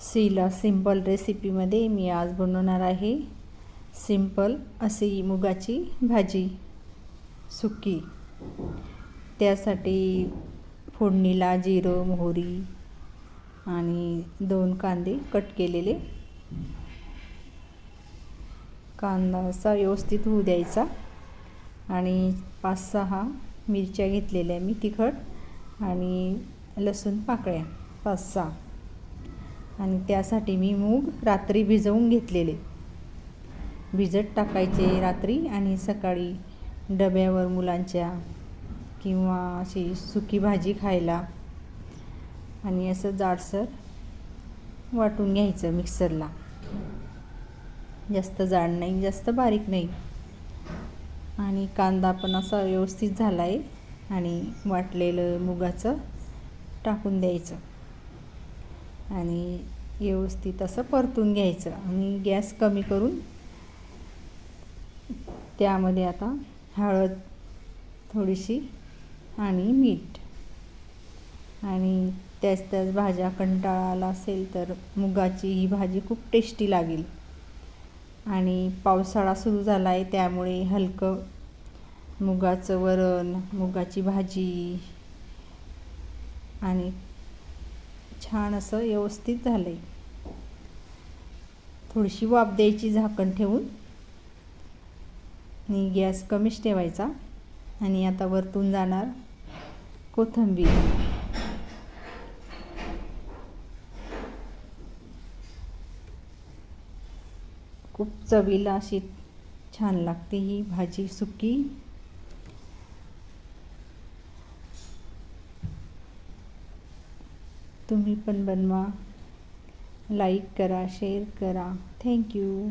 सीला सिंपल रेसिपीमध्ये मी आज बनवणार आहे सिंपल अशी मुगाची भाजी सुकी. त्यासाठी फोडणीला जिरं मोहरी आणि दोन कांदे कट केलेले. कांदा असा व्यवस्थित होऊ द्यायचा आणि पाच सहा मिरच्या घेतलेल्या मी तिखट आणि लसूण पाकळ्या पाच सहा आणि त्यासाठी मी मूग रात्री भिजवून घेतलेले. भिजत टाकायचे रात्री आणि सकाळी डब्यावर मुलांच्या किंवा अशी सुकी भाजी खायला. आणि असं जाडसर वाटून घ्यायचं मिक्सरला. जास्त जाड नाही जास्त बारीक नाही. आणि कांदा पण असा व्यवस्थित झाला आहे आणि वाटलेलं मुगाचं टाकून द्यायचं. आणि व्यवस्थित असं परतून घ्यायचं. आणि गॅस कमी करून त्यामध्ये आता हळद थोडीशी आणि मीठ. आणि त्याच त्याच भाज्या कंटाळा आला असेल तर मुगाची ही भाजी खूप टेस्टी लागेल. आणि पावसाळा सुरू झाला आहे त्यामुळे हलकं मुगाचं वरण मुगाची भाजी आणि छान असं व्यवस्थित झालं आहे थोडीशी वाफ द्यायची झाकण ठेवून. आणि गॅस कमीच ठेवायचा. आणि आता वरतून जाणार कोथिंबीर. खूप चवीला अशी छान लागते ही भाजी सुकी. तुम्ही पण बनवा. लाईक करा शेअर करा. थँक्यू